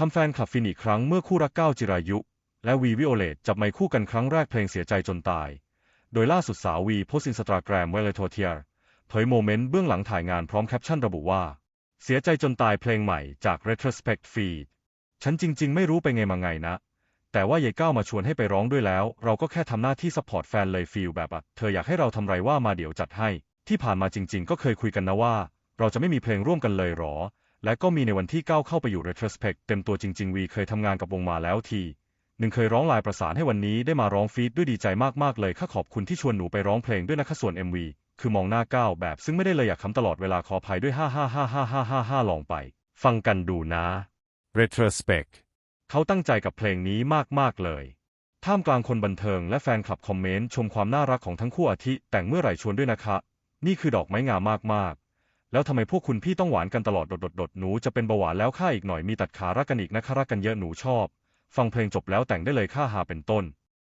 ทำแฟนคลับฟินอีกครั้งเมื่อคู่รักก้าวจิรายุ และวีวิโอเลตจับไมค์คู่กันครั้งแรกเพลงเสียใจจนตาย โดยล่าสุดสาววีโพสต์อินสตาแกรมเวเลโทเทียร์เผยโมเมนต์เบื้องหลังถ่ายงานพร้อมแคปชั่นระบุว่า เสียใจจนตายเพลงใหม่จาก Retrospect Feed ฉันจริง ๆ ไม่รู้ไปไงมาไงนะ แต่ว่ายายก้าวมาชวนให้ไปร้องด้วยแล้ว เราก็แค่ทำหน้าที่ซัพพอร์ตแฟนเลยฟีลแบบอะเธออยากให้เราทำไรว่ามาเดี๋ยวจัดให้ ที่ผ่านมาจริง ๆ ก็เคยคุยกันนะว่า เราจะไม่มีเพลงร่วมกันเลยหรอ และก็มีในวันที่ก้าวเข้าไปอยู่ Retrospect เต็มตัวจริง ๆ วีเคยทำงานกับวงมาแล้วทีหนึ่งเคยร้องลน์ประสานให้วันนี้ได้มาร้องฟีดด้วยดีใจมากๆเลยค่ะขอบคุณที่ชวนหนูไปร้องเพลงด้วยนะคะส่วน MV คือมองหน้าก้าวแบบซึ่งไม่ได้เลยอยากคำตลอดเวลาขออภัยด้วยฮ่าฮ่าฮ่าฮ่าฮ่าฮ่าฮ่าลองไป ฟังกันดูนะ Retrospect เขาตั้งใจกับเพลงนี้มากๆเลย ท่ามกลางคนบันเทิงและแฟนคลับคอมเมนต์ชมความน่ารักของทั้งคู่อาทิแต่งเมื่อไหร่ชวนด้วยนะคะ นี่คือดอกไม้งามมากๆ แล้วทำไมพวกคุณพี่ต้องหวานกันตลอดดดดดหนูจะเป็นเบาหวานแล้วค่าอีกหน่อยมีตัดขารักกันอีกนะคะรักกันเยอะหนูชอบ ฟังเพลงจบแล้วแต่งได้เลยค่าหาเป็นต้น